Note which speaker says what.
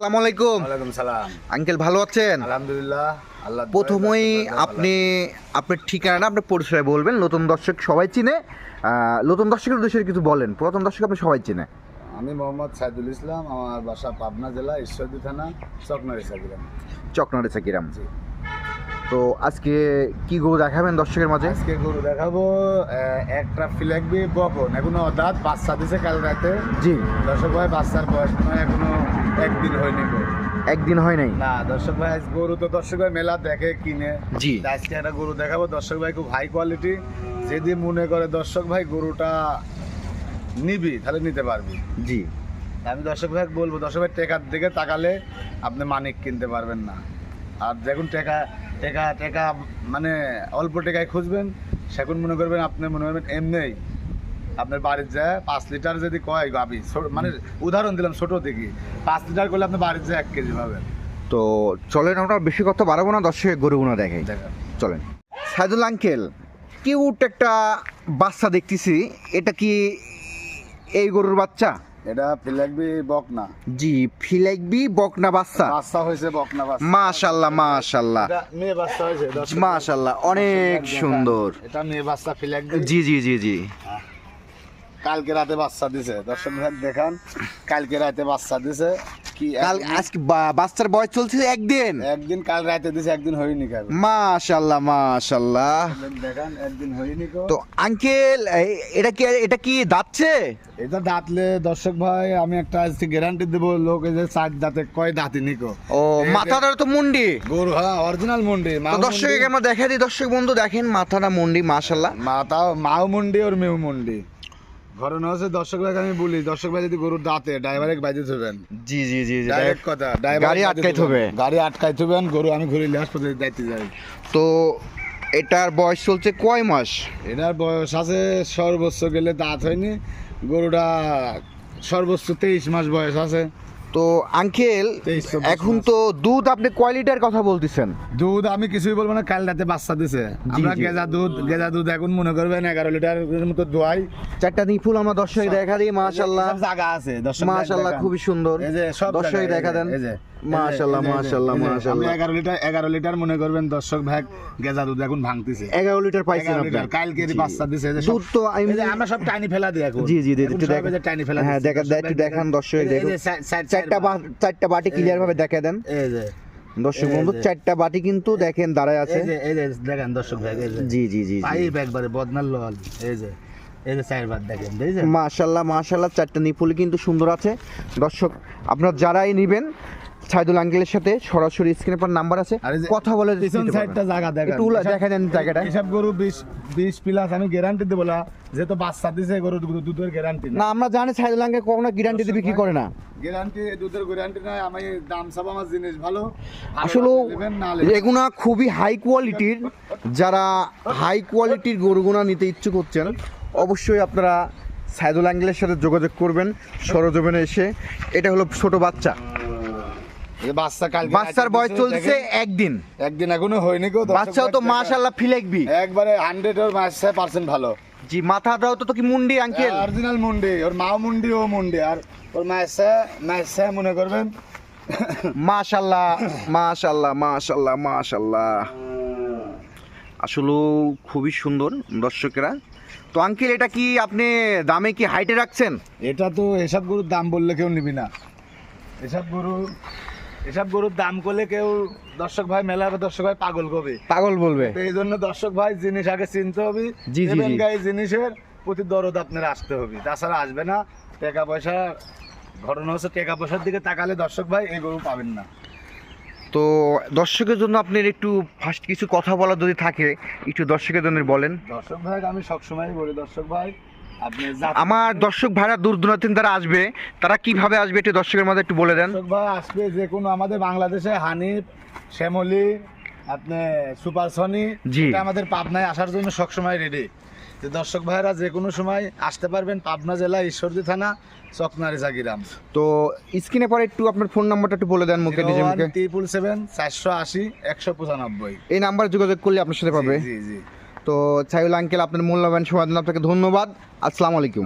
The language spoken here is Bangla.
Speaker 1: আসসালামু আলাইকুম
Speaker 2: ওয়ালাইকুম সালাম।
Speaker 1: আঙ্কেল ভালো আছেন?
Speaker 2: আলহামদুলিল্লাহ আল্লাহ
Speaker 1: প্রথমেই আপনি আপনার ঠিকানাটা আপনার পরিচয় বলবেন নতুন দর্শক সবাই চিনে। নতুন দর্শকের উদ্দেশ্যে কিছু বলেন প্রথম দর্শক আপনি সবাই চিনে।
Speaker 2: আমি মোহাম্মদ সাইদুল ইসলাম আমার বাসা পাবনা জেলা ঈশ্বরদী থানা চকনারি সাগিরাম।
Speaker 1: চকনারে চাকিরাম তো আজকে কি গরু দেখাবেন দর্শকের মাঝে?
Speaker 2: আজকে গরু দেখাবো একটা ফিলাকবি বকন এখনও দাঁত বাচ্চা দিছে কাল রাতে।
Speaker 1: জি।
Speaker 2: দর্শক ভাই বাচ্চার বয়স এখনও একদিন হয়নি গো।
Speaker 1: একদিন হয় নাই?
Speaker 2: না দর্শক ভাই আজ গরু তো দর্শক ভাই মেলা দেখে কিনে।
Speaker 1: জি।
Speaker 2: আজকে একটা গরু দেখাবো। দর্শক ভাই খুব হাই কোয়ালিটি যদি মনে করে দর্শক ভাই গরুটা নিবি তাহলে নিতে পারবি।
Speaker 1: জি।
Speaker 2: আমি দর্শক ভাই বলব দর্শক ভাই টেকার দিকে তাকালে আপনি মানিক কিনতে পারবেন না। আর দেখুন টেকা টেকা টেকা মানে অল্প টেকায় খুঁজবেন সেখন মনে করবেন আপনি মনে করবেন এমনিই আপনার বাড়ির যায় পাঁচ লিটার যদি কয় গাবি মানে উদাহরণ দিলাম ছোট দেখি। পাঁচ লিটার করলে আপনার বাড়ির যায় এক কেজি পাবেন।
Speaker 1: তো চলেন আমরা বেশি কথা বাড়াবো না দর্শকের গরুগুলো দেখাই। চলেন। সাইদুল আঙ্কেল কিউট একটা বাচ্চা দেখতেছি এটা কি এই গরুর বাচ্চা?
Speaker 2: এটা ফিলাকবি বকনা।
Speaker 1: জি ফিলাইকবি বকনা বাচ্চা।
Speaker 2: বাচ্চা হয়েছে বকনা বাচ্চা।
Speaker 1: মাশাল্লাহ মাশাল্লাহ।
Speaker 2: এটা মেয়ে বাচ্চা হয়েছে দর্শক।
Speaker 1: মাশাল্লাহ অনেক সুন্দর।
Speaker 2: এটা মেয়ে বাচ্চা ফিলাকবি।
Speaker 1: জি জি জি জি।
Speaker 2: কালকে রাতে বাচ্চা দিছে। দর্শক ভাই দেখান কালকে রাতে বাচ্চা দিছে। কি
Speaker 1: কাল আজকে বাচ্চার বয়স চলছে একদিন।
Speaker 2: একদিন কাল রাতে দিছে একদিন হয়নি কাল।
Speaker 1: মাশাল্লাহ মাশাল্লাহ।
Speaker 2: দেখান একদিন হয়নি
Speaker 1: তো আঙ্কেল এটা কি এটা কি দাঁতছে?
Speaker 2: এটা দাঁতলে দর্শক ভাই আমি একটা আজকে গ্যারান্টি দেবো লোক এই যে চার দাঁতে কয় দাঁতি নিকো
Speaker 1: ও মাথাটা তো মুন্ডি।
Speaker 2: গরু হ্যাঁ অরিজিনাল মুন্ডি
Speaker 1: তো দর্শক আমরা দেখা দিই দর্শক বন্ধু দেখেন মাথাটা মুন্ডি মাশাল্লাহ।
Speaker 2: মাথা মাও মুন্ডি ওর মেউ মুন্ডি। ঘটনা হচ্ছে দর্শক ভাই আমি বলি দর্শক ভাই যদি গরুর দাঁতে ড্রাইভারে বাইতে থবেন
Speaker 1: জি জি জি
Speaker 2: ডাইরেক্ট কথা driver
Speaker 1: গাড়ি আটকাই। থবে।
Speaker 2: গাড়ি আটকাই থবেন গরু আমি ঘুরে হাসপাতালে যাইতে যাই।
Speaker 1: তো এটার বয়স চলছে কয় মাস?
Speaker 2: এটার বয়স আছে সর্বোচ্চ গেলে দাঁত হয়নি। গরুটা সর্বোচ্চ তেইশ মাস বয়স আছে।
Speaker 1: তো আঙ্কেল এখন তো দুধ আপনি কয় লিটার কথা বলতেছেন?
Speaker 2: দুধ আমি কিছুই বলব না কাল রাতে বাচ্চা দিছে। আমরা গেজা দুধ গেজা দুধ এখন মনে করবেন এগারো লিটার মতো দোয়াই।
Speaker 1: চারটা নিপুল আমরা দর্শক দেখা দিই মাশাল্লাহ।
Speaker 2: সব জায়গা আছে দর্শক
Speaker 1: মাশাল্লাহ
Speaker 2: দেখান।
Speaker 1: খুবই সুন্দর।
Speaker 2: এই যে সব
Speaker 1: দর্শক দেখা দেন।
Speaker 2: এই যে,
Speaker 1: মাশাল্লাহ
Speaker 2: যে, এই
Speaker 1: মাশাল্লাহ মাশাল্লাহ।
Speaker 2: আমি এগারো লিটার এগারো লিটার মনে করবেন দর্শক ভাগ গেজা দুধ এখন ভাঙতেছে।
Speaker 1: এগারো লিটার পাইছেন আপনি।
Speaker 2: কালকে
Speaker 1: জি।
Speaker 2: বাচ্চা দিছে এই যে
Speaker 1: দুধ তো আমি
Speaker 2: আমরা সব টাইনি ফেলা দিই এখন।
Speaker 1: জি জি একটু দেখেন
Speaker 2: ফেলা
Speaker 1: হ্যাঁ
Speaker 2: দিচ্ছি।
Speaker 1: দেখা
Speaker 2: দর্শক
Speaker 1: একটু
Speaker 2: ভাই
Speaker 1: দেখান দর্শক দেখুন।
Speaker 2: যে
Speaker 1: চারটা চারটা বাটি ক্লিয়ার ভাবে দেখে দেন।
Speaker 2: এই যে
Speaker 1: দর্শক বন্ধু চারটা বাটি কিন্তু দেখেন দাঁড়ায় আছে।
Speaker 2: এই যে দেখেন দর্শক ভাই
Speaker 1: জি জি জি
Speaker 2: পাইপ একবারে বদনাল লাল এই যে।
Speaker 1: মাশাল্লাহ মাশাল্লাহ চারটা নিপুল কিন্তু সুন্দর আছে। দর্শক আপনার যারাই নেবেন সাইদুল আঙ্কেলের সাথে সরাসরি স্ক্রিনে পর নাম্বার আছে। কথা বলে
Speaker 2: পিছন সাইডটা জায়গা দেখেন।
Speaker 1: একটু দেখা দেন জায়গাটা।
Speaker 2: এসব গরু 20 20 প্লাস আমি গ্যারান্টি দেব না যেহেতু বাচ্চা দিছে গরু দুধ- দুধের গ্যারান্টি
Speaker 1: না। আমরা জানি সাইদুল আঙ্কেল কখনো গ্যারান্টি দিয়ে বিক্রি করে না।
Speaker 2: গ্যারান্টি দুধের গ্যারান্টি নাই আমি দাম সব আমার জিনিস ভালো।
Speaker 1: আসলে
Speaker 2: না।
Speaker 1: এগুনা খুবই হাই কোয়ালিটির যারা হাই কোয়ালিটির গরুগুনা নিতে ইচ্ছুক হচ্ছেন অবশ্যই আপনারা সাইদুল আঙ্গেলের সাথে যোগাযোগ করবেন সরজমিনে এসে। এটা হলো ছোট বাচ্চা।
Speaker 2: বাচ্চা
Speaker 1: বাচ্চার বয়স চলছে একদিন।
Speaker 2: একদিন এখনও হয়নি গো দর্শক
Speaker 1: বাচ্চাও তো ফিলেকবি।
Speaker 2: একবারে 100 এর মাসে পার্সেন্ট ভালো।
Speaker 1: জি মাথাটাও তো তো কি মুন্ডি আঙ্কেল
Speaker 2: অরিজিনাল মুন্ডি ওর মাও মুন্ডি ও মুন্ডি। আর ওর মাসে মাসে মনে করবেন।
Speaker 1: মাশাল্লাহ মাশাল্লাহ মাশাল্লাহ মাশাল্লাহ আসলে খুবই সুন্দর দর্শকেরা। তো আঙ্কেল এটা কি আপনি দামে কি হাইটে রাখছেন?
Speaker 2: এটা তো এসব গরুর দাম বললে কেউ নিবি না। এসব গরু এসব গরুর দাম করলে কেউ দর্শক ভাই মেলার দর্শক ভাই পাগল কবে
Speaker 1: পাগল বলবে।
Speaker 2: তো এই জন্য দর্শক ভাই জিনিস আগে চিনতে হবে।
Speaker 1: জি, জি।
Speaker 2: এই জিনিসের প্রতি দরদ আপনার আসতে হবে। তাছাড়া আসবে না। টাকা পয়সা ঘটনা হচ্ছে টাকা পয়সার দিকে তাকালে দর্শক ভাই এই গরু পাবেন না।
Speaker 1: তো দর্শকের জন্য আপনার একটু ফার্স্ট কিছু কথা বলার যদি থাকে একটু দর্শকের জন্য বলেন।
Speaker 2: দর্শক ভাই আমি সবসময় বলি দর্শক ভাই আপনি
Speaker 1: আমার দর্শক ভাইরা দূর দূরান্ত থেকে যারা আসবে তারা কীভাবে আসবে একটু দর্শকের মধ্যে একটু বলে দেন।
Speaker 2: দর্শক ভাই আসবে যে কোনো আমাদের বাংলাদেশে হানিফ শ্যামলি আপনি সুপার সনি
Speaker 1: জি।
Speaker 2: আমাদের পাবনায় আসার জন্য সবসময় রেডি যে দর্শক ভাইরা যে কোনো সময় আসতে পারবেন পাবনা জেলা ঈশ্বরদী থানা চকনারি জাগিরাম।
Speaker 1: তো স্ক্রিনে পরে একটু আপনার ফোন নাম্বারটা একটু বলে দেন মুখে নিজে মুখে।
Speaker 2: ট্রিপল সেভেন চারশো আশি একশো পঁচানব্বই।
Speaker 1: এই নাম্বারে যোগাযোগ করলে আপনার সাথে পাবে।
Speaker 2: জি জি।
Speaker 1: তো সাইউল আঙ্কেল আপনার মূল্যবান সময় আপনাকে ধন্যবাদ আসসালামু আলাইকুম।